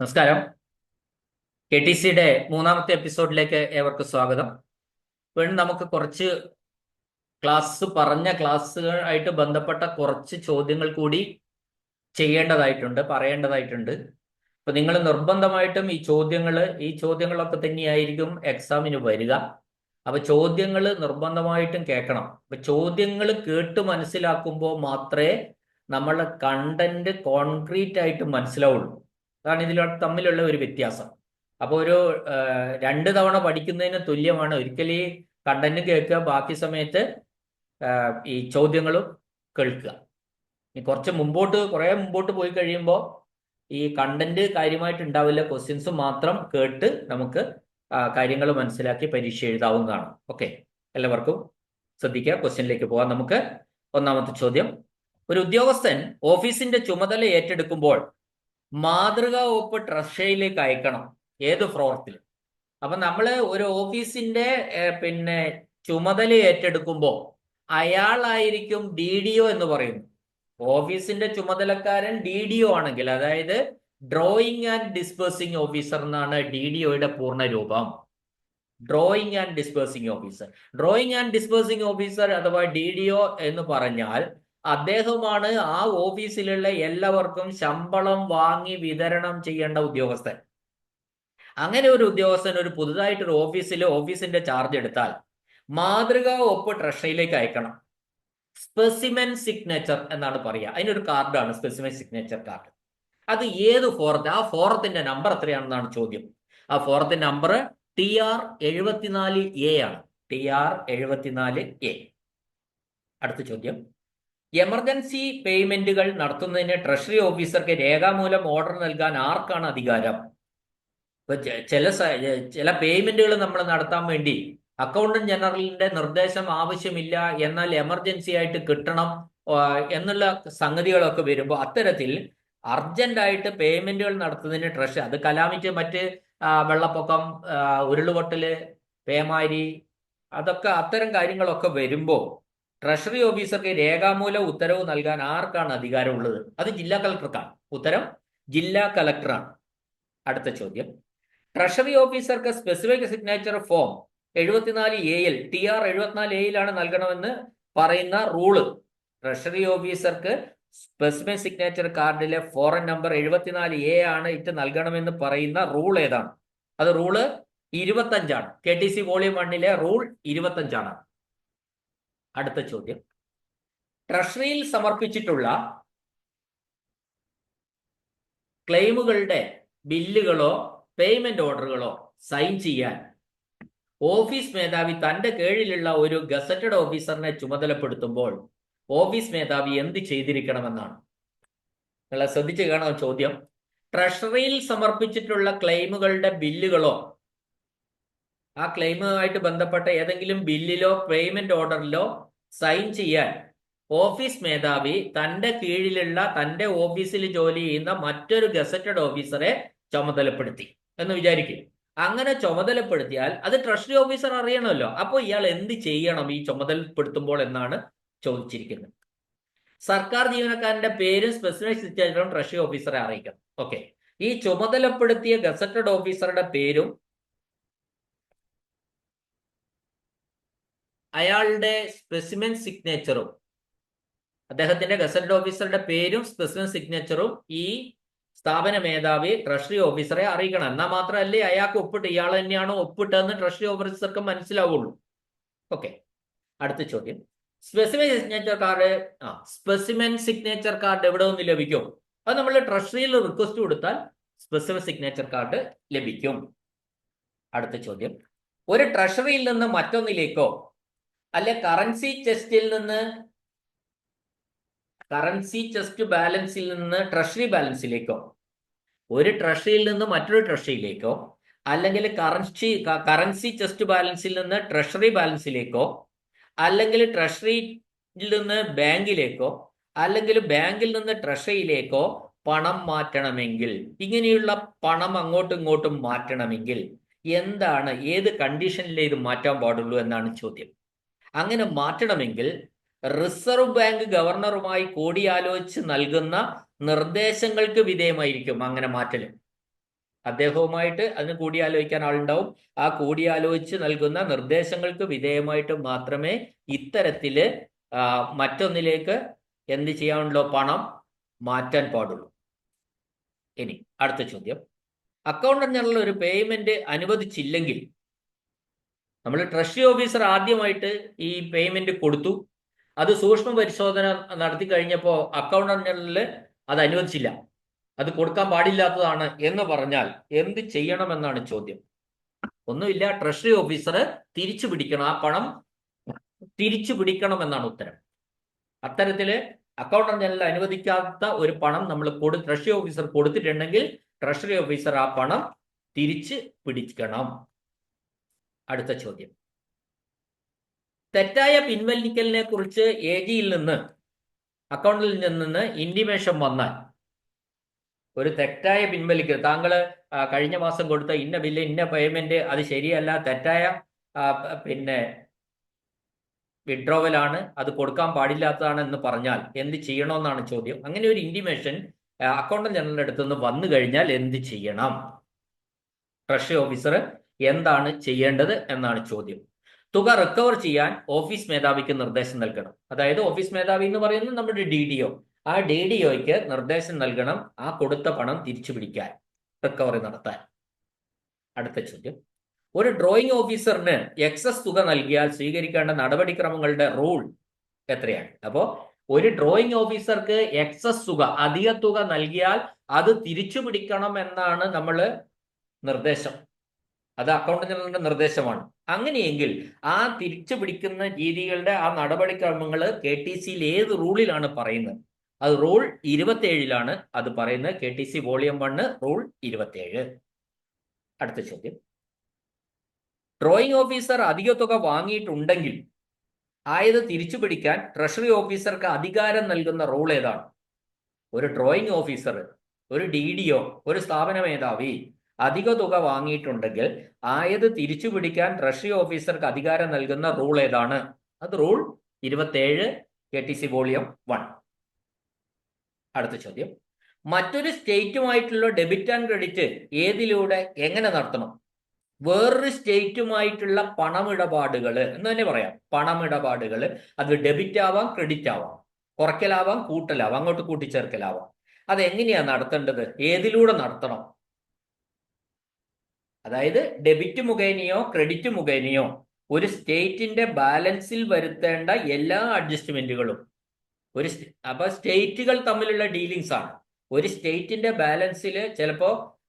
നമസ്കാരം. K T സിയുടെ മൂന്നാമത്തെ എപ്പിസോഡിലേക്ക് ഏവർക്കും സ്വാഗതം. വീണ്ടും നമുക്ക് കുറച്ച് ക്ലാസ് പറഞ്ഞ ക്ലാസ്സുകളായിട്ട് ബന്ധപ്പെട്ട കുറച്ച് ചോദ്യങ്ങൾ കൂടി ചെയ്യേണ്ടതായിട്ടുണ്ട് പറയേണ്ടതായിട്ടുണ്ട്. അപ്പൊ നിങ്ങൾ നിർബന്ധമായിട്ടും ഈ ചോദ്യങ്ങൾ ഈ ചോദ്യങ്ങളൊക്കെ തന്നെയായിരിക്കും എക്സാമിന് വരിക. അപ്പൊ ചോദ്യങ്ങൾ നിർബന്ധമായിട്ടും കേൾക്കണം. അപ്പൊ ചോദ്യങ്ങൾ കേട്ട് മനസ്സിലാക്കുമ്പോൾ മാത്രമേ നമ്മളെ കണ്ടന്റ് കോൺക്രീറ്റ് ആയിട്ട് മനസ്സിലാവുള്ളൂ. അതാണ് ഇതിൽ തമ്മിലുള്ള ഒരു വ്യത്യാസം. അപ്പോൾ ഒരു രണ്ട് തവണ പഠിക്കുന്നതിന് തുല്യമാണ്. ഒരിക്കലും ഈ കണ്ടന്റ് കേൾക്കുക ബാക്കി സമയത്ത് ഈ ചോദ്യങ്ങളും കേൾക്കുക. ഇനി കുറച്ച് മുമ്പോട്ട് കുറേ മുമ്പോട്ട് പോയി കഴിയുമ്പോൾ ഈ കണ്ടന്റ് കാര്യമായിട്ട് ഉണ്ടാവില്ല ക്വസ്റ്റ്യൻസ് മാത്രം കേട്ട് നമുക്ക് കാര്യങ്ങൾ മനസ്സിലാക്കി പരീക്ഷ എഴുതാവുന്നതാണ് ഓക്കെ? എല്ലാവർക്കും ശ്രദ്ധിക്കുക. ക്വസ്റ്റ്യനിലേക്ക് പോകാം നമുക്ക് ഒന്നാമത്തെ ചോദ്യം. ഒരു ഉദ്യോഗസ്ഥൻ ഓഫീസിന്റെ ചുമതല ഏറ്റെടുക്കുമ്പോൾ മാതൃകാ വകുപ്പ് ട്രഷറിയിലേക്ക് അയക്കണം ഏത് ഫ്രോർത്തിൽ അപ്പൊ നമ്മൾ ഒരു ഓഫീസിന്റെ പിന്നെ ചുമതല ഏറ്റെടുക്കുമ്പോൾ അയാളായിരിക്കും ഡി ഡി ഒ എന്ന് പറയുന്നു ഓഫീസിന്റെ ചുമതലക്കാരൻ ഡി ഡി ഒ ആണെങ്കിൽ അതായത് ഡ്രോയിങ് ആൻഡ് ഡിസ്പേഴ്സിംഗ് ഓഫീസർ എന്നാണ് ഡി ഡി ഒയുടെ പൂർണ രൂപം. Drawing and dispersing officer. Drawing and dispersing officer അഥവാ ഡി ഡി ഒ എന്ന് പറഞ്ഞാൽ അദ്ദേഹമാണ് ആ ഓഫീസിലുള്ള എല്ലാവർക്കും ശമ്പളം വാങ്ങി വിതരണം ചെയ്യേണ്ട ഉദ്യോഗസ്ഥൻ. അങ്ങനെ ഒരു ഉദ്യോഗസ്ഥൻ ഒരു പുതുതായിട്ട് ഒരു ഓഫീസിൽ ഓഫീസിന്റെ ചാർജ് എടുത്താൽ മാതൃകാ ഒപ്പ് ട്രഷറിയിലേക്ക് അയക്കണം. സ്പെസിമെൻ സിഗ്നേച്ചർ എന്നാണ് പറയുക. അതിനൊരു കാർഡാണ് സ്പെസിമെൻ സിഗ്നേച്ചർ കാർഡ്. അത് ഏത് ഫോറത്ത് ആ ഫോറത്തിന്റെ നമ്പർ എത്രയാണെന്നാണ് ചോദ്യം. ആ ഫോറത്തിന്റെ നമ്പർ ടി ആർ എഴുപത്തിനാല് എ ആണ്. ടി ആർ എഴുപത്തിനാല് എ. അടുത്ത ചോദ്യം. എമർജൻസി പേയ്മെന്റുകൾ നടത്തുന്നതിന് ട്രഷറി ഓഫീസർക്ക് രേഖാമൂലം ഓർഡർ നൽകാൻ ആർക്കാണ് അധികാരം? ഇപ്പൊ ചില ചില പേയ്മെന്റുകൾ നമ്മൾ നടത്താൻ വേണ്ടി അക്കൗണ്ടന്റ് ജനറലിന്റെ നിർദ്ദേശം ആവശ്യമില്ല എന്നാൽ എമർജൻസി ആയിട്ട് കിട്ടണം എന്നുള്ള സംഗതികളൊക്കെ വരുമ്പോൾ അത്തരത്തിൽ അർജന്റ് ആയിട്ട് പേയ്മെന്റുകൾ നടത്തുന്നതിന് ട്രഷറി അത് കലാമിറ്റി മറ്റ് വെള്ളപ്പൊക്കം ഉരുളുപൊട്ടൽ പേമാരി അതൊക്കെ അത്തരം കാര്യങ്ങളൊക്കെ വരുമ്പോൾ ട്രഷറി ഓഫീസർക്ക് രേഖാമൂല ഉത്തരവ് നൽകാൻ ആർക്കാണ് അധികാരമുള്ളത്? അത് ജില്ലാ കളക്ടർക്കാണ് ഉത്തരം ജില്ലാ കളക്ടറാണ് അടുത്ത ചോദ്യം. ട്രഷറി ഓഫീസർക്ക് സ്പെസിഫിക് സിഗ്നേച്ചർ ഫോം എഴുപത്തിനാല് എയിൽ ടി ആർ എഴുപത്തിനാല് എയിലാണ് നൽകണമെന്ന് പറയുന്ന റൂൾ ട്രഷറി ഓഫീസർക്ക് സ്പെസിഫിക് സിഗ്നേച്ചർ കാർഡിലെ ഫോറൻ നമ്പർ എഴുപത്തിനാല് എ ആണ് ഇറ്റ് നൽകണമെന്ന് പറയുന്ന റൂൾ ഏതാണ്? അത് റൂൾ ഇരുപത്തഞ്ചാണ് കെ ടി സി വോളിയം വണ്ണിലെ റൂൾ ഇരുപത്തഞ്ചാണ് അടുത്ത ചോദ്യം. ട്രഷറിയിൽ സമർപ്പിച്ചിട്ടുള്ള ക്ലെയിമുകളുടെ ബില്ലുകളോ പേയ്മെന്റ് ഓർഡറുകളോ സൈൻ ചെയ്യാൻ ഓഫീസ് മേധാവി തന്റെ കീഴിലുള്ള ഒരു ഗസറ്റഡ് ഓഫീസറിനെ ചുമതലപ്പെടുത്തുമ്പോൾ ഓഫീസ് മേധാവി എന്ത് ചെയ്തിരിക്കണമെന്നാണ്. നിങ്ങളെ ശ്രദ്ധിച്ചു കാണാം ചോദ്യം. ട്രഷറിയിൽ സമർപ്പിച്ചിട്ടുള്ള ക്ലെയിമുകളുടെ ബില്ലുകളോ ആ ക്ലെയിമുമായിട്ട് ബന്ധപ്പെട്ട ഏതെങ്കിലും ബില്ലിലോ പേയ്മെന്റ് ഓർഡറിലോ സൈൻ ചെയ്യാൻ ഓഫീസ് മേധാവി തന്റെ കീഴിലുള്ള തന്റെ ഓഫീസിൽ ജോലി ചെയ്യുന്ന മറ്റൊരു ഗസറ്റഡ് ഓഫീസറെ ചുമതലപ്പെടുത്തി എന്ന് വിചാരിക്കും. അങ്ങനെ ചുമതലപ്പെടുത്തിയാൽ അത് ട്രഷറി ഓഫീസർ അറിയണമല്ലോ. അപ്പോൾ ഇയാൾ എന്ത് ചെയ്യണം ഈ ചുമതലപ്പെടുത്തുമ്പോൾ എന്നാണ് ചോദിച്ചിരിക്കുന്നത്. സർക്കാർ ജീവനക്കാരന്റെ പേരും സ്പെസിഫൈസ് ചെയ്തിട്ടും ട്രഷറി ഓഫീസറെ അറിയിക്കണം. ഓക്കെ ഈ ചുമതലപ്പെടുത്തിയ ഗസറ്റഡ് ഓഫീസറുടെ പേരും അയാളുടെ സ്പെസിമെൻ സിഗ്നേച്ചറും അദ്ദേഹത്തിന്റെ ഗസറ്റഡ് ഓഫീസറുടെ പേരും സ്പെസിമെൻ സിഗ്നേച്ചറും ഈ സ്ഥാപന മേധാവി ട്രഷറി ഓഫീസറെ അറിയിക്കണം. എന്നാൽ മാത്രമല്ലേ അയാൾക്ക് ഒപ്പിട്ട് ഇയാൾ തന്നെയാണോ ഒപ്പിട്ടതെന്ന് ട്രഷറി ഓഫീസർക്ക് മനസ്സിലാവുള്ളൂ. ഓക്കെ അടുത്ത ചോദ്യം. സ്പെസിമെൻ സിഗ്നേച്ചർ കാർഡ് ആ സ്പെസിമെൻ സിഗ്നേച്ചർ കാർഡ് എവിടെ നിന്ന് ലഭിക്കും? അത് നമ്മൾ ട്രഷറിയിൽ റിക്വസ്റ്റ് കൊടുത്താൽ സ്പെസിമെൻ സിഗ്നേച്ചർ കാർഡ് ലഭിക്കും. അടുത്ത ചോദ്യം. ഒരു ട്രഷറിയിൽ നിന്ന് മറ്റൊന്നിലേക്കോ അല്ലെ കറൻസി ചെസ്റ്റിൽ നിന്ന് കറൻസി ചെസ്റ്റ് ബാലൻസിൽ നിന്ന് ട്രഷറി ബാലൻസിലേക്കോ ഒരു ട്രഷറിയിൽ നിന്ന് മറ്റൊരു ട്രഷറിയിലേക്കോ അല്ലെങ്കിൽ കറൻസി കറൻസി ചെസ്റ്റ് ബാലൻസിൽ നിന്ന് ട്രഷറി ബാലൻസിലേക്കോ അല്ലെങ്കിൽ ട്രഷറിയിൽ നിന്ന് ബാങ്കിലേക്കോ അല്ലെങ്കിൽ ബാങ്കിൽ നിന്ന് ട്രഷറിയിലേക്കോ പണം മാറ്റണമെങ്കിൽ? ഇങ്ങനെയുള്ള പണം അങ്ങോട്ടും ഇങ്ങോട്ടും മാറ്റണമെങ്കിൽ എന്താണ് ഏത് കണ്ടീഷനിലേ ഇത് മാറ്റാൻ പാടുള്ളൂ എന്നാണ് ചോദ്യം. അങ്ങനെ മാറ്റണമെങ്കിൽ റിസർവ് ബാങ്ക് ഗവർണറുമായി കൂടിയാലോചിച്ച് നൽകുന്ന നിർദ്ദേശങ്ങൾക്ക് വിധേയമായിരിക്കും അങ്ങനെ മാറ്റൽ അദ്ദേഹവുമായിട്ട് അതിന് കൂടിയാലോചിക്കാൻ ആളുണ്ടാവും. ആ കൂടിയാലോചിച്ച് നൽകുന്ന നിർദ്ദേശങ്ങൾക്ക് വിധേയമായിട്ട് മാത്രമേ ഇത്തരത്തിൽ മറ്റൊന്നിലേക്ക് എന്ത് ചെയ്യാനുള്ളോ? പണം മാറ്റാൻ പാടുള്ളൂ. ഇനി അടുത്ത ചോദ്യം. അക്കൗണ്ടന്റ് ജനറൽ ഒരു പേയ്മെന്റ് അനുവദിച്ചില്ലെങ്കിൽ നമ്മൾ ട്രഷറി ഓഫീസർ ആദ്യമായിട്ട് ഈ പേയ്മെന്റ് കൊടുത്തു. അത് സൂക്ഷ്മ പരിശോധന നടത്തി കഴിഞ്ഞപ്പോൾ അക്കൗണ്ടന്റിൽ അത് അനുവദിച്ചില്ല. അത് കൊടുക്കാൻ പാടില്ലാത്തതാണ് എന്ന് പറഞ്ഞാൽ എന്ത് ചെയ്യണമെന്നാണ് ചോദ്യം. ഒന്നുമില്ല ട്രഷറി ഓഫീസർ തിരിച്ചു പിടിക്കണം. ആ പണം തിരിച്ചു പിടിക്കണം എന്നാണ് ഉത്തരം. അത്തരത്തിൽ അക്കൗണ്ടന്റ് ജനറൽ അനുവദിക്കാത്ത ഒരു പണം നമ്മൾ കൊടു ട്രഷറി ഓഫീസർ കൊടുത്തിട്ടുണ്ടെങ്കിൽ ട്രഷറി ഓഫീസർ ആ പണം തിരിച്ച് പിടിക്കണം. അടുത്ത ചോദ്യം. തെറ്റായ പിൻവലിക്കലിനെ കുറിച്ച് എ ജിയിൽ നിന്ന് അക്കൗണ്ടിൽ നിന്ന് ഇൻഡിമേഷൻ വന്നാൽ ഒരു തെറ്റായ പിൻവലിക്കൽ താങ്കൾ കഴിഞ്ഞ മാസം കൊടുത്ത ഇന്ന ബില്ല് ഇന്ന പേയ്മെന്റ് അത് ശരിയല്ല തെറ്റായ പിന്നെ വിഡ്രോവലാണ് അത് കൊടുക്കാൻ പാടില്ലാത്തതാണ് എന്ന് പറഞ്ഞാൽ എന്ത് ചെയ്യണമെന്നാണ് ചോദ്യം. അങ്ങനെ ഒരു ഇൻഡിമേഷൻ അക്കൗണ്ടന്റ് ജനറലിന്റെ അടുത്തുനിന്ന് വന്നു കഴിഞ്ഞാൽ എന്ത് ചെയ്യണം? ട്രഷറി ഓഫീസർ എന്താണ് ചെയ്യേണ്ടത് എന്നാണ് ചോദ്യം. തുക റിക്കവർ ചെയ്യാൻ ഓഫീസ് മേധാവിക്ക് നിർദ്ദേശം നൽകണം. അതായത് ഓഫീസ് മേധാവി എന്ന് പറയുന്നത് നമ്മുടെ ഡി ഡി ഒ ആ ഡി ഡി ഒക്ക് നിർദ്ദേശം നൽകണം ആ കൊടുത്ത പണം തിരിച്ചു പിടിക്കാൻ റിക്കവറി നടത്താൻ. അടുത്ത ചോദ്യം. ഒരു ഡ്രോയിങ് ഓഫീസറിന് എക്സസ് തുക നൽകിയാൽ സ്വീകരിക്കേണ്ട നടപടിക്രമങ്ങളുടെ റൂൾ എത്രയാണ്? അപ്പോ ഒരു ഡ്രോയിങ് ഓഫീസർക്ക് എക്സസ് തുക അധിക തുക നൽകിയാൽ അത് തിരിച്ചു പിടിക്കണം എന്നാണ് നമ്മൾ നിർദ്ദേശം. അത് അക്കൗണ്ടന്റ് ജനറലിന്റെ നിർദ്ദേശമാണ്. അങ്ങനെയെങ്കിൽ ആ തിരിച്ചു പിടിക്കുന്ന രീതികളുടെ ആ നടപടിക്രമങ്ങൾ കെ ടി സിയിൽ ഏത് റൂളിലാണ് പറയുന്നത്? അത് റൂൾ ഇരുപത്തിയേഴിലാണ് അത് പറയുന്നത് K T C volume one rule ഇരുപത്തിയേഴ്. അടുത്ത ചോദ്യം. ഡ്രോയിങ് ഓഫീസർ അധിക തുക വാങ്ങിയിട്ടുണ്ടെങ്കിൽ ആയത് തിരിച്ചു പിടിക്കാൻ ട്രഷറി ഓഫീസർക്ക് അധികാരം നൽകുന്ന റൂൾ ഏതാണ്? ഒരു ഡ്രോയിങ് ഓഫീസർ ഒരു ഡി ഡിഒ ഒരു സ്ഥാപന മേധാവി അധിക തുക വാങ്ങിയിട്ടുണ്ടെങ്കിൽ ആയത് തിരിച്ചു പിടിക്കാൻ ട്രഷറി ഓഫീസർക്ക് അധികാരം നൽകുന്ന റൂൾ ഏതാണ്? അത് റൂൾ ഇരുപത്തേഴ് K T C volume one അടുത്ത ചോദ്യം. മറ്റൊരു സ്റ്റേറ്റുമായിട്ടുള്ള ഡെബിറ്റ് ആൻഡ് ക്രെഡിറ്റ് ഏതിലൂടെ? എങ്ങനെ നടത്തണം? വേറൊരു സ്റ്റേറ്റുമായിട്ടുള്ള പണമിടപാടുകൾ എന്ന് തന്നെ പറയാം. പണമിടപാടുകൾ അത് ഡെബിറ്റ് ആവാം ക്രെഡിറ്റ് ആവാം. കുറയ്ക്കലാവാം കൂട്ടലാവാം അങ്ങോട്ട് കൂട്ടിച്ചേർക്കലാവാം അതെങ്ങനെയാണ് നടത്തേണ്ടത്? ഏതിലൂടെ നടത്തണം? അതായത് ഡെബിറ്റ് മുഖേനയോ ക്രെഡിറ്റ് മുഖേനയോ ഒരു സ്റ്റേറ്റിന്റെ ബാലൻസിൽ വരുത്തേണ്ട എല്ലാ അഡ്ജസ്റ്റ്മെന്റുകളും ഒരു അപ്പൊ സ്റ്റേറ്റുകൾ തമ്മിലുള്ള ഡീലിങ്സ് ആണ്. ഒരു സ്റ്റേറ്റിന്റെ ബാലൻസിൽ ചിലപ്പോ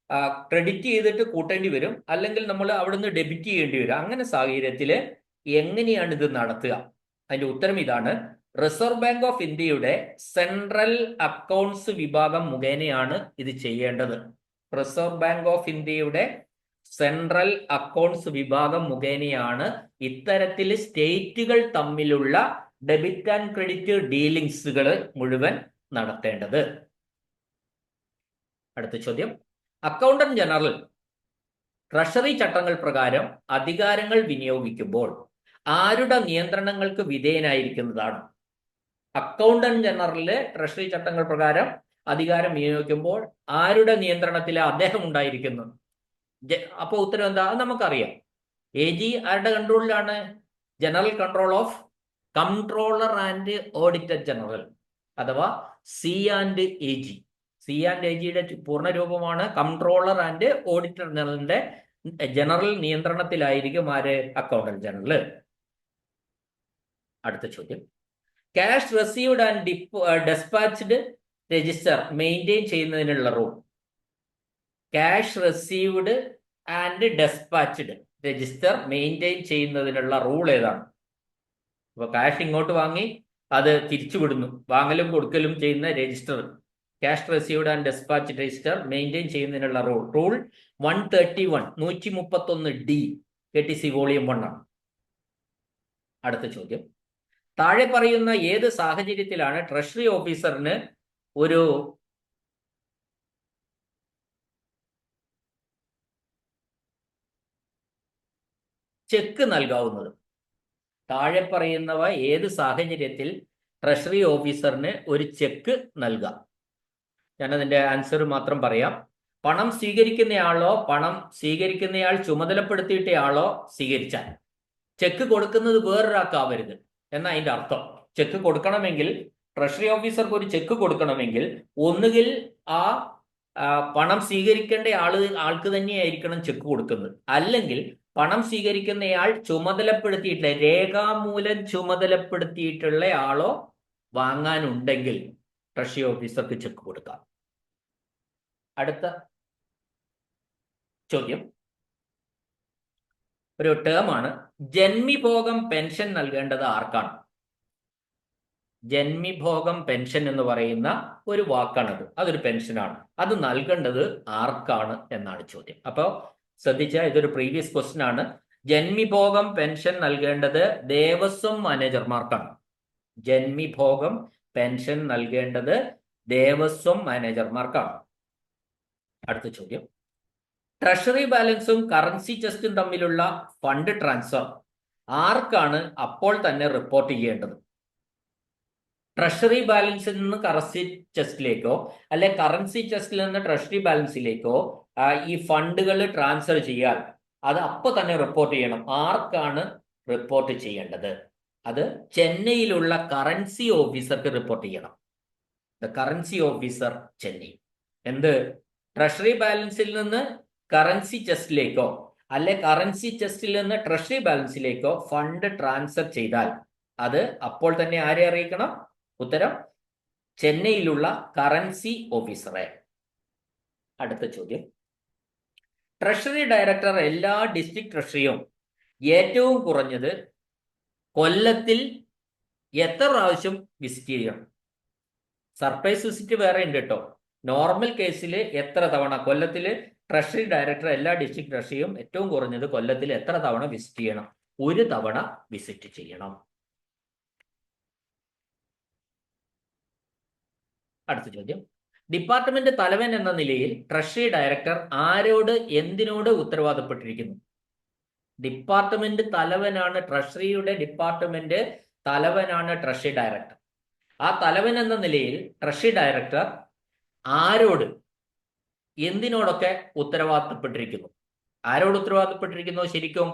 ക്രെഡിറ്റ് ചെയ്തിട്ട് കൂട്ടേണ്ടി വരും. അല്ലെങ്കിൽ നമ്മൾ അവിടുന്ന് ഡെബിറ്റ് ചെയ്യേണ്ടി വരും. അങ്ങനെ സാഹചര്യത്തിൽ എങ്ങനെയാണ് ഇത് നടത്തുക? അതിന്റെ ഉത്തരം ഇതാണ്. റിസർവ് ബാങ്ക് ഓഫ് ഇന്ത്യയുടെ സെൻട്രൽ അക്കൗണ്ട്സ് വിഭാഗം മുഖേനയാണ് ഇത് ചെയ്യേണ്ടത്. റിസർവ് ബാങ്ക് ഓഫ് ഇന്ത്യയുടെ സെൻട്രൽ അക്കൗണ്ട്സ് വിഭാഗം മുഖേനയാണ് ഇത്തരത്തിൽ സ്റ്റേറ്റുകൾ തമ്മിലുള്ള ഡെബിറ്റ് ആൻഡ് ക്രെഡിറ്റ് ഡീലിങ്സുകൾ മുഴുവൻ നടത്തേണ്ടത്. അടുത്ത ചോദ്യം. അക്കൗണ്ടന്റ് ജനറൽ ട്രഷറി ചട്ടങ്ങൾ പ്രകാരം അധികാരങ്ങൾ വിനിയോഗിക്കുമ്പോൾ ആരുടെ നിയന്ത്രണങ്ങൾക്ക് വിധേയനായിരിക്കുന്നതാണ്? അക്കൗണ്ടന്റ് ജനറലിൽ ട്രഷറി ചട്ടങ്ങൾ പ്രകാരം അധികാരം വിനിയോഗിക്കുമ്പോൾ ആരുടെ നിയന്ത്രണത്തിൽ അദ്ദേഹം ഉണ്ടായിരിക്കുന്നു ജ- അപ്പൊ ഉത്തരം എന്താ? അത് നമുക്കറിയാം. എ ജി ആരുടെ കൺട്രോളിലാണ് general control of controller and auditor general അഥവാ C and A G C and A ജിയുടെ പൂർണ രൂപമാണ് കൺട്രോളർ ആൻഡ് ഓഡിറ്റർ ജനറലിന്റെ ജനറൽ നിയന്ത്രണത്തിലായിരിക്കും ആര്? അക്കൗണ്ടന്റ് ജനറൽ അടുത്ത ചോദ്യം. Cash received and depot despatched register maintain ചെയ്യുന്നതിനുള്ള rule cash received and despatched register maintain ചെയ്യുന്നതിനുള്ള റൂൾ ഏതാണ്? അപ്പോൾ ക്യാഷ് ഇങ്ങോട്ട് വാങ്ങി അത് തിരിച്ചുവിടുന്നു വാങ്ങലും കൊടുക്കലും ചെയ്യുന്ന register cash received and despatch register maintain ചെയ്യുന്നതിനുള്ള rule rule one thirty one നൂറ്റി മുപ്പത്തി ഒന്ന് D K T C volume one ആണ്. അടുത്ത ചോദ്യം. താഴെ പറയുന്ന ഏത് സാഹചര്യത്തിലാണ് ട്രഷറി ഓഫീസറിന് ഒരു ചെക്ക് നൽകാവുന്നത്. താഴെ പറയുന്നവ ഏത് സാഹചര്യത്തിൽ ട്രഷറി ഓഫീസറിന് ഒരു ചെക്ക് നൽകാം. ഞാനതിന്റെ ആൻസർ മാത്രം പറയാം. പണം സ്വീകരിക്കുന്നയാളോ പണം സ്വീകരിക്കുന്നയാൾ ചുമതലപ്പെടുത്തിയിട്ടയാളോ സ്വീകരിച്ചാൽ ചെക്ക് കൊടുക്കുന്നത് വേറൊരാൾക്കാവരുത് എന്നാ അതിന്റെ അർത്ഥം. ചെക്ക് കൊടുക്കണമെങ്കിൽ ട്രഷറി ഓഫീസർക്ക് ഒരു ചെക്ക് കൊടുക്കണമെങ്കിൽ ഒന്നുകിൽ ആ, പണം സ്വീകരിക്കേണ്ട ആൾ ആൾക്ക് തന്നെയായിരിക്കണം ചെക്ക് കൊടുക്കുന്നത്. അല്ലെങ്കിൽ പണം സ്വീകരിക്കുന്നയാൾ ചുമതലപ്പെടുത്തിയിട്ടുള്ള രേഖാമൂലം ചുമതലപ്പെടുത്തിയിട്ടുള്ള ആളോ വാങ്ങാനുണ്ടെങ്കിൽ ട്രഷറി ഓഫീസർക്ക് ചെക്ക് കൊടുക്കാം. അടുത്ത ചോദ്യം. ഒരു ടേമാണ് ജന്മിഭോഗം പെൻഷൻ നൽകേണ്ടത് ആർക്കാണ്? ജന്മിഭോഗം പെൻഷൻ എന്ന് പറയുന്ന ഒരു വാക്കാണത്. അതൊരു പെൻഷനാണ്. അത് നൽകേണ്ടത് ആർക്കാണ് എന്നാണ് ചോദ്യം. അപ്പോൾ ശ്രദ്ധിച്ചാൽ ഇതൊരു പ്രീവിയസ് ക്വസ്റ്റ്യൻ ആണ്. ജന്മിഭോഗം പെൻഷൻ നൽകേണ്ടത് ദേവസ്വം മാനേജർമാർക്കാണ്. ജന്മിഭോഗം പെൻഷൻ നൽകേണ്ടത് ദേവസ്വം മാനേജർമാർക്കാണ്. അടുത്ത ചോദ്യം. ട്രഷറി ബാലൻസും കറൻസി ചെസ്റ്റും തമ്മിലുള്ള ഫണ്ട് ട്രാൻസ്ഫർ ആർക്കാണ് അപ്പോൾ തന്നെ റിപ്പോർട്ട് ചെയ്യേണ്ടത്? ട്രഷറി ബാലൻസിൽ നിന്ന് കറൻസി ചെസ്റ്റിലേക്കോ അല്ലെ കറൻസി ചെസ്റ്റിൽ നിന്ന് ട്രഷറി ബാലൻസിലേക്കോ ഈ ഫണ്ടുകൾ ട്രാൻസ്ഫർ ചെയ്യാൻ. അത് അപ്പൊ തന്നെ റിപ്പോർട്ട് ചെയ്യണം. ആർക്കാണ് റിപ്പോർട്ട് ചെയ്യേണ്ടത്? അത് ചെന്നൈയിലുള്ള കറൻസി ഓഫീസർക്ക് റിപ്പോർട്ട് ചെയ്യണം. The currency officer Chennai. എന്ത്? ട്രഷറി ബാലൻസിൽ നിന്ന് കറൻസി ചെസ്റ്റിലേക്കോ അല്ലെ കറൻസി ചെസ്റ്റിൽ നിന്ന് ട്രഷറി ബാലൻസിലേക്കോ ഫണ്ട് ട്രാൻസ്ഫർ ചെയ്താൽ അത് അപ്പോൾ തന്നെ ആരെ അറിയിക്കണം? ഉത്തരം ചെന്നൈയിലുള്ള കറൻസി ഓഫീസറെ അടുത്ത ചോദ്യം. ട്രഷറി ഡയറക്ടർ എല്ലാ ഡിസ്ട്രിക്ട് ട്രഷറിയും ഏറ്റവും കുറഞ്ഞത് കൊല്ലത്തിൽ എത്ര പ്രാവശ്യം വിസിറ്റ് ചെയ്യണം? സർപ്രൈസ് വിസിറ്റ് വേറെ ഉണ്ട് കേട്ടോ. നോർമൽ കേസിൽ എത്ര തവണ കൊല്ലത്തിൽ ട്രഷറി ഡയറക്ടർ എല്ലാ ഡിസ്ട്രിക്ട് ട്രഷറിയും ഏറ്റവും കുറഞ്ഞത് കൊല്ലത്തിൽ എത്ര തവണ വിസിറ്റ് ചെയ്യണം? ഒരു തവണ വിസിറ്റ് ചെയ്യണം. അടുത്ത ചോദ്യം. ഡിപ്പാർട്ട്മെന്റ് തലവൻ എന്ന നിലയിൽ ട്രഷറി ഡയറക്ടർ ആരോട് എന്തിനോട് ഉത്തരവാദപ്പെട്ടിരിക്കുന്നു? ഡിപ്പാർട്ട്മെന്റ് തലവനാണ് ട്രഷറിയുടെ ഡിപ്പാർട്ട്മെന്റ് തലവനാണ് ട്രഷറി ഡയറക്ടർ. ആ തലവൻ എന്ന നിലയിൽ ട്രഷറി ഡയറക്ടർ ആരോട് എന്തിനോടൊക്കെ ഉത്തരവാദിത്തപ്പെട്ടിരിക്കുന്നു? ആരോട് ഉത്തരവാദിത്തപ്പെട്ടിരിക്കുന്നു? ശരിക്കും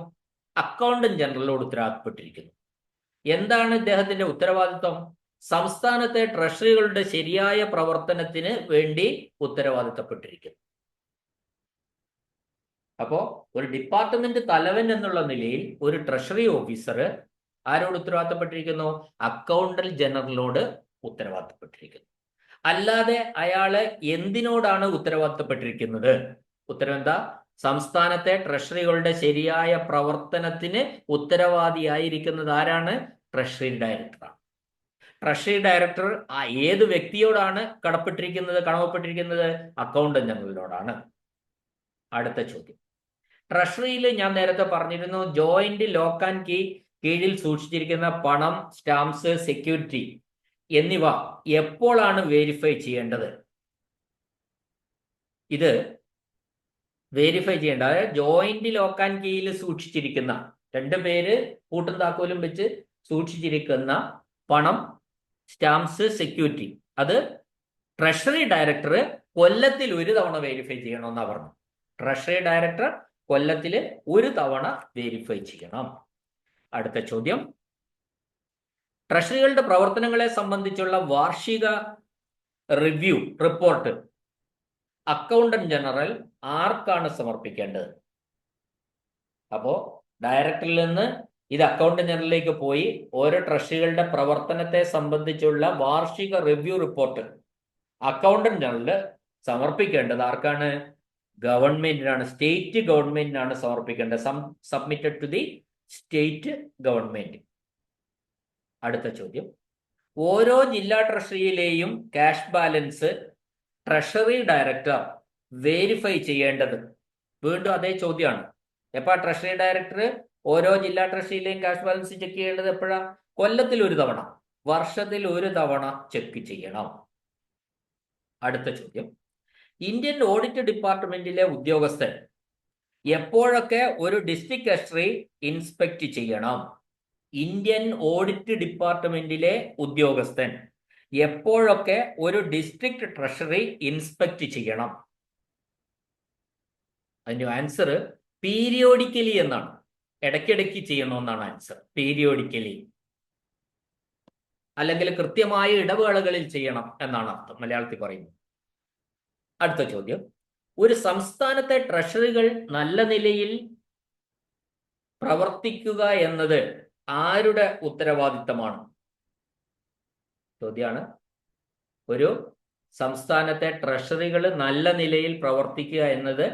അക്കൗണ്ടന്റ് ജനറലോട് ഉത്തരവാദിത്തപ്പെട്ടിരിക്കുന്നു. എന്താണ് ഇദ്ദേഹത്തിന്റെ ഉത്തരവാദിത്വം? സംസ്ഥാനത്തെ ട്രഷറികളുടെ ശരിയായ പ്രവർത്തനത്തിന് വേണ്ടി ഉത്തരവാദിത്തപ്പെട്ടിരിക്കുന്നു. അപ്പോ ഒരു ഡിപ്പാർട്ട്മെന്റ് തലവൻ എന്നുള്ള നിലയിൽ ഒരു ട്രഷറി ഓഫീസർ ആരോട് ഉത്തരവാദിത്തപ്പെട്ടിരിക്കുന്നു? അക്കൗണ്ടന്റ് ജനറലോട് ഉത്തരവാദിത്തപ്പെട്ടിരിക്കുന്നു. അല്ലാതെ അയാൾ എന്തിനോടാണ് ഉത്തരവാദിത്തപ്പെട്ടിരിക്കുന്നത്? ഉത്തരം എന്താ? സംസ്ഥാനത്തെ ട്രഷറികളുടെ ശരിയായ പ്രവർത്തനത്തിന് ഉത്തരവാദിയായിരിക്കുന്നത് ആരാണ്? ട്രഷറി ഡയറക്ടറാണ്. ട്രഷറി ഡയറക്ടർ ആ ഏത് വ്യക്തിയോടാണ് കടപ്പെട്ടിരിക്കുന്നത് കടമപ്പെട്ടിരിക്കുന്നത്? അക്കൗണ്ടന്റ് ജനറലിനോടാണ്. അടുത്ത ചോദ്യം. ട്രഷറിയിൽ ഞാൻ നേരത്തെ പറഞ്ഞിരുന്നു ജോയിന്റ് ലോക്ക് ആൻഡ് കീ കീഴിൽ സൂക്ഷിച്ചിരിക്കുന്ന പണം സ്റ്റാമ്പ്സ് സെക്യൂരിറ്റി എന്നിവ എപ്പോഴാണ് വേരിഫൈ ചെയ്യേണ്ടത്? ഇത് വേരിഫൈ ചെയ്യേണ്ട അതായത് ജോയിന്റ് ലോക്ക് ആൻഡ് കീയിൽ സൂക്ഷിച്ചിരിക്കുന്ന രണ്ട് പേര് കൂട്ടും താക്കോലും വെച്ച് സൂക്ഷിച്ചിരിക്കുന്ന പണം സ്റ്റാമ്പ്സ് സെക്യൂരിറ്റി അത് ട്രഷറി ഡയറക്ടർ കൊല്ലത്തിൽ ഒരു തവണ വെരിഫൈ ചെയ്യണമെന്നാ പറഞ്ഞു ട്രഷറി ഡയറക്ടർ കൊല്ലത്തിൽ ഒരു തവണ വെരിഫൈ ചെയ്യണം. അടുത്ത ചോദ്യം. ട്രഷറികളുടെ പ്രവർത്തനങ്ങളെ സംബന്ധിച്ചുള്ള വാർഷിക റിവ്യൂ റിപ്പോർട്ട് അക്കൗണ്ടന്റ് ജനറൽ ആർക്കാണ് സമർപ്പിക്കേണ്ടത്? അപ്പോ ഡയറക്ടറിൽ നിന്ന് ഇത് അക്കൗണ്ട് ജനറലിലേക്ക് പോയി. ഓരോ ട്രഷികളുടെ പ്രവർത്തനത്തെ സംബന്ധിച്ചുള്ള വാർഷിക റിവ്യൂ റിപ്പോർട്ട് അക്കൗണ്ടന്റ് ജനറൽ സമർപ്പിക്കേണ്ടത് ആർക്കാണ്? ഗവൺമെന്റിനാണ് സ്റ്റേറ്റ് ഗവൺമെന്റിനാണ് സമർപ്പിക്കേണ്ടത്. Submitted to the state government അടുത്ത ചോദ്യം. ഓരോ ജില്ലാ ട്രഷറിയിലെയും cash balance treasury director verify ചെയ്യേണ്ടത്. വീണ്ടും അതേ ചോദ്യമാണ്. എപ്പോ ട്രഷറി ഡയറക്ടർ ഓരോ ജില്ലാ ട്രഷറിയിലെയും ക്യാഷ് ബാലൻസ് ചെക്ക് ചെയ്യേണ്ടത് എപ്പോഴാ? കൊല്ലത്തിൽ ഒരു തവണ വർഷത്തിൽ ഒരു തവണ ചെക്ക് ചെയ്യണം. അടുത്ത ചോദ്യം. ഇന്ത്യൻ ഓഡിറ്റ് ഡിപ്പാർട്ട്മെന്റിലെ ഉദ്യോഗസ്ഥൻ എപ്പോഴൊക്കെ ഒരു ഡിസ്ട്രിക്ട് ട്രഷറി ഇൻസ്പെക്ട് ചെയ്യണം? ഇന്ത്യൻ ഓഡിറ്റ് ഡിപ്പാർട്ട്മെന്റിലെ ഉദ്യോഗസ്ഥൻ എപ്പോഴൊക്കെ ഒരു ഡിസ്ട്രിക്ട് ട്രഷറി ഇൻസ്പെക്ട് ചെയ്യണം? അതിന്റെ ആൻസർ പീരിയോഡിക്കലി എന്നാണ്. ഇടയ്ക്കിടയ്ക്ക് ചെയ്യണമെന്നാണ് ആൻസർ പീരിയോഡിക്കലി അല്ലെങ്കിൽ കൃത്യമായ ഇടവേളകളിൽ ചെയ്യണം എന്നാണ് അർത്ഥം. മലയാളത്തിൽ പറയുന്നത് അടുത്ത ചോദ്യം. ഒരു സംസ്ഥാനത്തെ ട്രഷറികൾ നല്ല നിലയിൽ പ്രവർത്തിക്കുക എന്നത് ആരുടെ ഉത്തരവാദിത്തമാണ്? ചോദ്യമാണ് ഒരു സംസ്ഥാനത്തെ ട്രഷറികൾ നല്ല നിലയിൽ പ്രവർത്തിക്കുക എന്നത്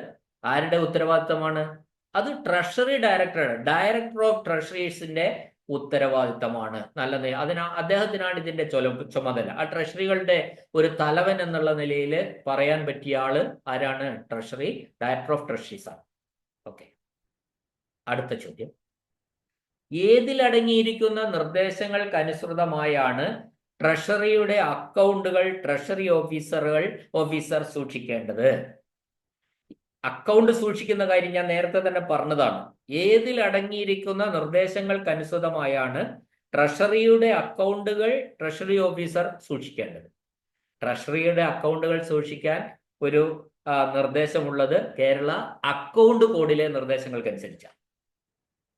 ആരുടെ ഉത്തരവാദിത്തമാണ്? അത് ട്രഷറി ഡയറക്ടർ ഡയറക്ടർ ഓഫ് ട്രഷറീസിന്റെ ഉത്തരവാദിത്തമാണ്. നല്ല നില അതിനാ അദ്ദേഹത്തിനാണ് ഇതിന്റെ ചുല ചുമതല. ആ ട്രഷറികളുടെ ഒരു തലവൻ എന്നുള്ള നിലയിൽ പറയാൻ പറ്റിയ ആൾ ആരാണ്? ട്രഷറി ഡയറക്ടർ ഓഫ് ട്രഷറീസ് ആണ്. ഓക്കെ അടുത്ത ചോദ്യം. ഏതിലടങ്ങിയിരിക്കുന്ന നിർദ്ദേശങ്ങൾക്കനുസൃതമായാണ് ട്രഷറിയുടെ അക്കൗണ്ടുകൾ ട്രഷറി ഓഫീസറുകൾ ഓഫീസർ സൂക്ഷിക്കേണ്ടത്? അക്കൗണ്ട് സൂക്ഷിക്കുന്ന കാര്യം ഞാൻ നേരത്തെ തന്നെ പറഞ്ഞതാണ്. ഏതിൽ അടങ്ങിയിരിക്കുന്ന നിർദ്ദേശങ്ങൾക്കനുസൃതമായാണ് ട്രഷറിയുടെ അക്കൗണ്ടുകൾ ട്രഷറി ഓഫീസർ സൂക്ഷിക്കേണ്ടത്. ട്രഷറിയുടെ അക്കൗണ്ടുകൾ സൂക്ഷിക്കാൻ ഒരു നിർദ്ദേശമുള്ളത് കേരള അക്കൗണ്ട് കോഡിലെ നിർദ്ദേശങ്ങൾക്കനുസരിച്ചാണ്.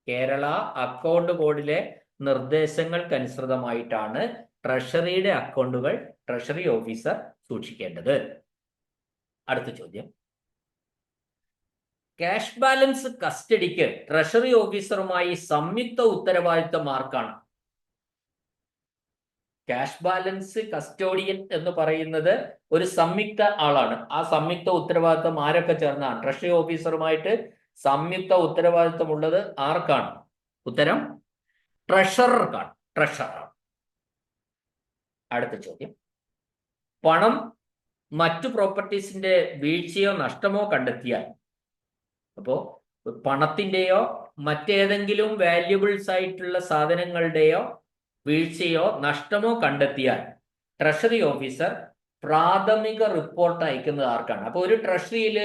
കേരള അക്കൗണ്ട് കോഡിലെ നിർദ്ദേശങ്ങൾക്കനുസൃതമായിട്ടാണ് ട്രഷറിയുടെ അക്കൗണ്ടുകൾ ട്രഷറി ഓഫീസർ സൂക്ഷിക്കേണ്ടത്. അടുത്ത ചോദ്യം. ക്യാഷ് ബാലൻസ് കസ്റ്റഡിക്ക് ട്രഷറി ഓഫീസറുമായി സംയുക്ത ഉത്തരവാദിത്തം ആർക്കാണ് ക്യാഷ് ബാലൻസ് കസ്റ്റോഡിയൻ എന്ന് പറയുന്നത് ഒരു സംയുക്ത ആളാണ്. ആ സംയുക്ത ഉത്തരവാദിത്തം ആരൊക്കെ ചേർന്നാണ്? ട്രഷറി ഓഫീസറുമായിട്ട് സംയുക്ത ഉത്തരവാദിത്തം ഉള്ളത് ആർക്കാണ്? ഉത്തരം ട്രഷറർക്കാണ് ട്രഷറർ അടുത്ത ചോദ്യം. പണം മറ്റു പ്രോപ്പർട്ടീസിന്റെ വീഴ്ചയോ നഷ്ടമോ കണ്ടെത്തിയാൽ അപ്പോ പണത്തിന്റെയോ മറ്റേതെങ്കിലും വാല്യുബിൾസ് ആയിട്ടുള്ള സാധനങ്ങളുടെയോ വീഴ്ചയോ നഷ്ടമോ കണ്ടെത്തിയാൽ ട്രഷറി ഓഫീസർ പ്രാഥമിക റിപ്പോർട്ട് അയക്കുന്നത് ആർക്കാണ്? അപ്പൊ ഒരു ട്രഷറിയിൽ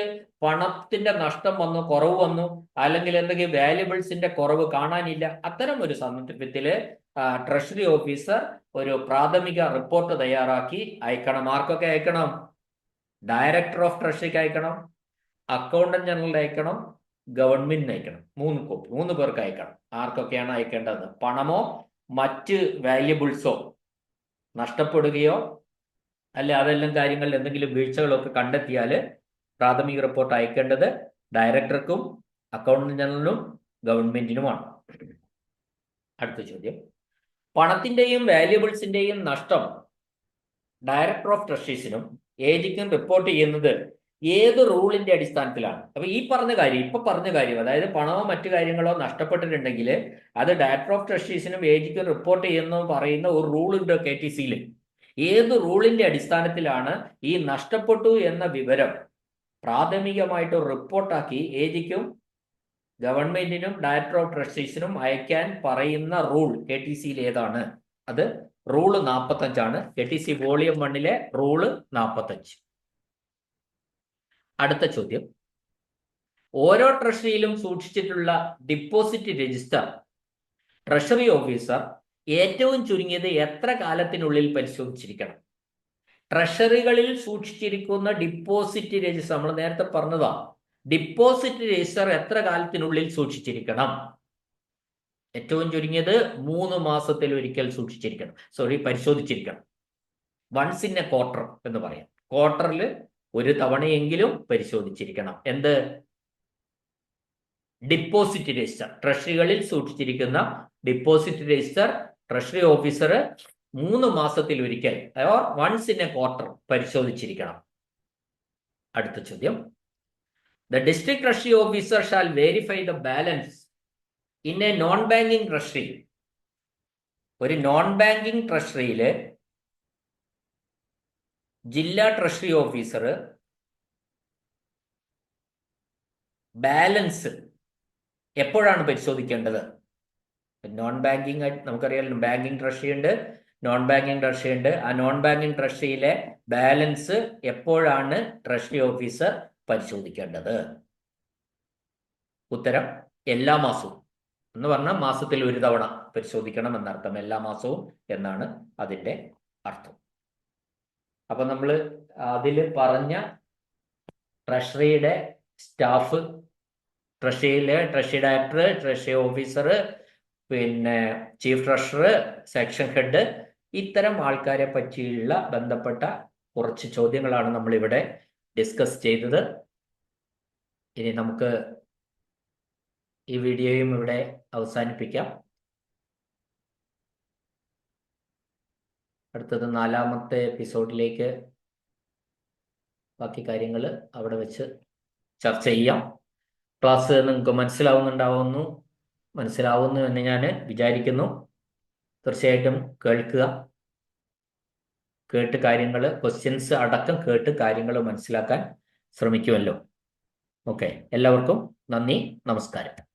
പണത്തിന്റെ നഷ്ടം വന്നു കുറവ് വന്നു അല്ലെങ്കിൽ എന്തെങ്കിലും വാല്യുബിൾസിന്റെ കുറവ് കാണാനില്ല അത്തരം ഒരു സന്ദർഭത്തിൽ ട്രഷറി ഓഫീസർ ഒരു പ്രാഥമിക റിപ്പോർട്ട് തയ്യാറാക്കി അയക്കണം. ആർക്കൊക്കെ അയക്കണം? ഡയറക്ടർ ഓഫ് ട്രഷറിക്ക് അയക്കണം. അക്കൗണ്ടന്റ് ജനറൽ അയക്കണം ഗവൺമെന്റിന് അയക്കണം. മൂന്ന് കോപ്പി മൂന്ന് പേർക്ക് അയക്കണം. ആർക്കൊക്കെയാണ് അയക്കേണ്ടത്? പണമോ മറ്റ് വാല്യബിൾസോ നഷ്ടപ്പെടുകയോ അല്ല അതെല്ലാം കാര്യങ്ങളിൽ എന്തെങ്കിലും വീഴ്ചകളൊക്കെ കണ്ടെത്തിയാൽ പ്രാഥമിക റിപ്പോർട്ട് അയക്കേണ്ടത് ഡയറക്ടർക്കും അക്കൗണ്ടന്റ് ജനറലിനും ഗവൺമെന്റിനുമാണ് അടുത്ത ചോദ്യം. പണത്തിന്റെയും വാല്യബിൾസിന്റെയും നഷ്ടം ഡയറക്ടർ ഓഫ് ട്രഷീസിനും ഏജിക്കും റിപ്പോർട്ട് ചെയ്യുന്നത് ഏത് റൂളിന്റെ അടിസ്ഥാനത്തിലാണ്? അപ്പൊ ഈ പറഞ്ഞ കാര്യം ഇപ്പൊ പറഞ്ഞ കാര്യം അതായത് പണമോ മറ്റു കാര്യങ്ങളോ നഷ്ടപ്പെട്ടിട്ടുണ്ടെങ്കിൽ അത് ഡയറക്ടർ ഓഫ് ട്രഷീസിനും ഏജിക്കും റിപ്പോർട്ട് ചെയ്യുന്നു പറയുന്ന ഒരു റൂൾ ഉണ്ട് കെ ടി സിയിൽ ഏത് റൂളിന്റെ അടിസ്ഥാനത്തിലാണ് ഈ നഷ്ടപ്പെട്ടു എന്ന വിവരം പ്രാഥമികമായിട്ട് റിപ്പോർട്ടാക്കി ഏജിക്കും ഗവൺമെന്റിനും ഡയറക്ടർ ഓഫ് ട്രഷീസിനും അയക്കാൻ പറയുന്ന റൂൾ കെ ടി സിയിൽ ഏതാണ്? അത് റൂൾ നാൽപ്പത്തഞ്ചാണ് കെ ടി സി വോളിയം വണ്ണിലെ റൂൾ നാൽപ്പത്തഞ്ച് അടുത്ത ചോദ്യം. ഓരോ ട്രഷറിയിലും സൂക്ഷിച്ചിട്ടുള്ള ഡിപ്പോസിറ്റ് രജിസ്റ്റർ ട്രഷറി ഓഫീസർ ഏറ്റവും ചുരുങ്ങിയത് എത്ര കാലത്തിനുള്ളിൽ പരിശോധിച്ചിരിക്കണം? ട്രഷറികളിൽ സൂക്ഷിച്ചിരിക്കുന്ന ഡിപ്പോസിറ്റ് രജിസ്റ്റർ നമ്മൾ നേരത്തെ പറഞ്ഞതാ ഡിപ്പോസിറ്റ് രജിസ്റ്റർ എത്ര കാലത്തിനുള്ളിൽ സൂക്ഷിച്ചിരിക്കണം? ഏറ്റവും ചുരുങ്ങിയത് മൂന്ന് മാസത്തിൽ ഒരിക്കൽ സൂക്ഷിച്ചിരിക്കണം. സോറി പരിശോധിച്ചിരിക്കണം. വൺസ് ഇൻ എ ക്വാർട്ടർ എന്ന് പറയാം. ക്വാർട്ടറിൽ ഒരു തവണയെങ്കിലും പരിശോധിച്ചിരിക്കണം. എന്ത്? ഡിപ്പോസിറ്റ് രജിസ്റ്റർ ട്രഷറികളിൽ സൂക്ഷിച്ചിരിക്കുന്ന ഡിപ്പോസിറ്റ് രജിസ്റ്റർ ട്രഷറി ഓഫീസർ മൂന്ന് മാസത്തിൽ ഒരിക്കൽ or once in a quarter പരിശോധിച്ചിരിക്കണം. അടുത്ത ചോദ്യം. The district treasury officer shall verify the balance in a non banking treasury ഒരു നോൺ ബാങ്കിങ് ട്രഷറിയിൽ ജില്ലാ ട്രഷറി ഓഫീസർ ബാലൻസ് എപ്പോഴാണ് പരിശോധിക്കേണ്ടത്? നോൺ ബാങ്കിങ് നമുക്കറിയാമല്ലോ ബാങ്കിങ് ട്രഷറി ഉണ്ട് നോൺ ബാങ്കിങ് ട്രഷറി ഉണ്ട്. ആ നോൺ ബാങ്കിങ് ട്രഷറിയിലെ ബാലൻസ് എപ്പോഴാണ് ട്രഷറി ഓഫീസർ പരിശോധിക്കേണ്ടത്? ഉത്തരം എല്ലാ മാസവും. എന്ന് പറഞ്ഞാൽ മാസത്തിൽ ഒരു തവണ പരിശോധിക്കണം എന്നർത്ഥം എല്ലാ മാസവും എന്നാണ് അതിന്റെ അർത്ഥം. അപ്പൊ നമ്മൾ അതിൽ പറഞ്ഞ ട്രഷറിയുടെ സ്റ്റാഫ് ട്രഷറിയിലെ ട്രഷറി ഡയറക്ടർ ട്രഷറി ഓഫീസർ പിന്നെ ചീഫ് ട്രഷറർ സെക്ഷൻ ഹെഡ് ഇത്തരം ആൾക്കാരെ പറ്റിയുള്ള ബന്ധപ്പെട്ട കുറച്ച് ചോദ്യങ്ങളാണ് നമ്മൾ ഇവിടെ ഡിസ്കസ് ചെയ്തത്. ഇനി നമുക്ക് ഈ വീഡിയോയും ഇവിടെ അവസാനിപ്പിക്കാം. അടുത്തത് നാലാമത്തെ എപ്പിസോഡിലേക്ക് ബാക്കി കാര്യങ്ങൾ അവിടെ വെച്ച് ചർച്ച ചെയ്യാം. ക്ലാസ് നിങ്ങൾക്ക് മനസ്സിലാവുന്നുണ്ടാവുന്നു. മനസ്സിലാവുന്നു എന്ന് ഞാൻ വിചാരിക്കുന്നു. തീർച്ചയായിട്ടും കേൾക്കുക. കേട്ട് കാര്യങ്ങൾ ക്വസ്റ്റ്യൻസ് അടക്കം കേട്ട് കാര്യങ്ങൾ മനസ്സിലാക്കാൻ ശ്രമിക്കുമല്ലോ. ഓക്കെ എല്ലാവർക്കും നന്ദി. നമസ്കാരം.